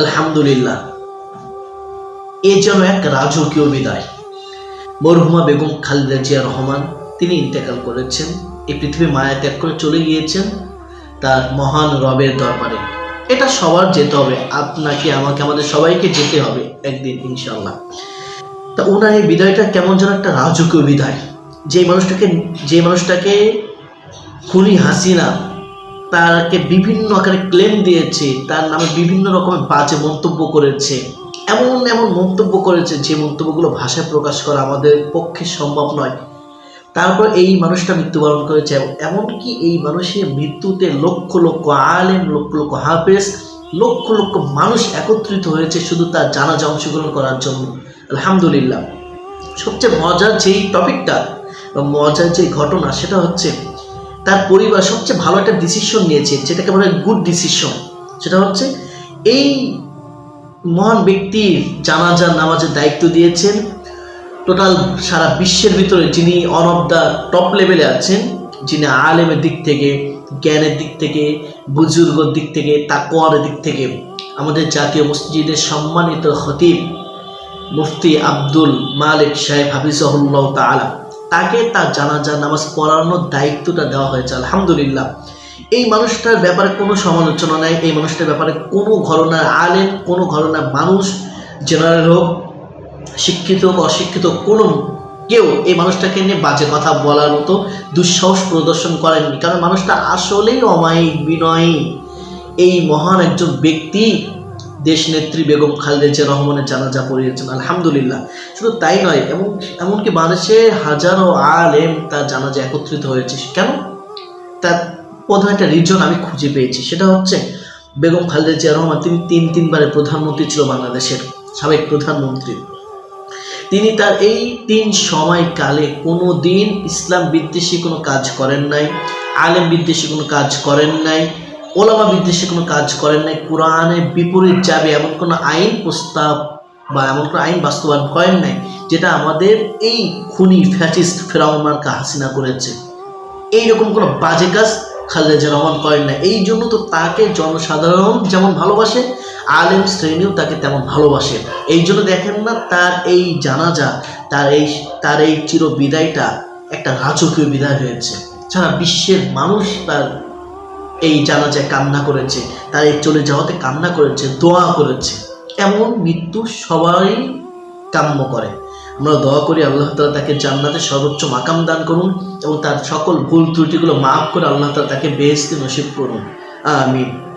আলহামদুলিল্লাহ। এ যেন এক রাজকীয় বিদায়। মরহুমা বেগম খালেদা জিয়া রহমান, তিনি ইন্তেকাল করেছেন। এই পৃথিবী মায়া ত্যাগ করে চলে গিয়েছেন তার মহান রবের দরবারে। এটা সবার যেতে হবে, আপনাকে, আমাকে, আমাদের সবাইকে যেতে হবে একদিন ইনশাল্লাহ তা ওনার এই বিদায়টা কেমন যেন একটা রাজকীয় বিদায়। যে মানুষটাকে যে মানুষটাকে খুনি হাসিনা তাকে বিভিন্ন আকারে ক্লেম দিয়েছে, তার নামে বিভিন্ন রকমের বাজে মন্তব্য করেছে। এমন এমন মন্তব্য করেছে যে মন্তব্যগুলো ভাষায় প্রকাশ করা আমাদের পক্ষে সম্ভব নয়। তারপর এই মানুষটা মৃত্যুবরণ করেছে এমনকি এই মানুষের মৃত্যুতে লক্ষ লক্ষ আলেম, লক্ষ লক্ষ হাফেজ, লক্ষ লক্ষ মানুষ একত্রিত হয়েছে শুধু তার জানাজা অংশগ্রহণ করার জন্য। আলহামদুলিল্লাহ। সবচেয়ে মজার যেই টপিকটা মজার যে ঘটনা, সেটা হচ্ছে তার পরিবার সবচেয়ে ভালো একটা ডিসিশন নিয়েছে, যেটাকে বলে গুড ডিসিশন সেটা হচ্ছে, এই মহান ব্যক্তির জানাজার নামাজের দায়িত্ব দিয়েছেন টোটাল সারা বিশ্বের ভিতরে যিনি অন অফ দ্য টপ লেভেলে আছেন, যিনি আলেমের দিক থেকে, জ্ঞানের দিক থেকে, বুজুর্গর দিক থেকে তাকোয়ার দিক থেকে, আমাদের জাতীয় মসজিদের সম্মানিত খতিব মুফতি আব্দুল মালিক সাহেব হাফিজহুল্লাহ তাআলা। তাকে তার জানাজা নামাজ পড়ানোর দায়িত্বটা দেওয়া হয়েছে, আলহামদুলিল্লাহ। এই মানুষটার ব্যাপারে কোনো সমালোচনা নাই, এই মানুষটার ব্যাপারে কোনো ঘটনার আলেম, কোনো ঘটনার মানুষ, জেনারেল হোক, শিক্ষিত হোক, অশিক্ষিত কোনো কেউ এই মানুষটাকে নিয়ে বাজে কথা বলার মতো দুঃসাহস প্রদর্শন করেননি। কারণ মানুষটা আসলেই অমায়িক, বিনয়ী। এই মহান একজন ব্যক্তি দেশ নেত্রী বেগম খালেদা রহমানের জানাজা পড়িয়েছেন, আলহামদুলিল্লাহ। শুধু তাই নয় এমন এমনকি বাংলাদেশে হাজারো আলেম তার জানাজা একত্রিত হয়েছে। কেন? তার প্রধান একটা রিজন আমি খুঁজে পেয়েছি, সেটা হচ্ছে বেগম খালেদা জিয়া রহমান, তিনি তিন, তিনবারের প্রধানমন্ত্রী ছিল বাংলাদেশের সাবেক প্রধানমন্ত্রী। তিনি তার এই তিন সময়কালে কোনো দিন ইসলাম বিদ্বেষী কোনো কাজ করেন নাই, আলেম বিদ্বেষী কোনো কাজ করেন নাই ওলামা বিদ্বেষী কোনো কাজ করেন নাই কোরআনের বিপরীত যাবে, এমন কোনো আইন প্রস্তাব বা এমন কোনো আইন বাস্তবায়ন করেন নাই, যেটা আমাদের এই খুনি ফ্যাসিস্ট ফেরাউনারকা হাসিনা করেছে। এইরকম কোনো বাজে কাজ খালেদা রহমান করেন না এই জন্য তো তাকে জনসাধারণ যেমন ভালোবাসে, আলেম শ্রেণীও তাকে তেমন ভালোবাসে। এই জন্য দেখেন না, তার এই জানাজা, তার এই তার এই চির বিদায়টা একটা রাজকীয় বিদায় হয়েছে। সারা বিশ্বের মানুষ তার এই জানাজায় কান্না করেছে, তার এই চলে যাওয়াতে কান্না করেছে, দোয়া করেছে। এমন মৃত্যু সবাই কাম্য করে। আমরা দোয়া করি আল্লাহ তালা তাকে জান্নাতে সর্বোচ্চ মাকাম দান করুন এবং তার সকল ভুল ত্রুটিগুলো মাফ করে আল্লাহ তালা তাকে বেহেস্তে নসিব করুন। আমিন।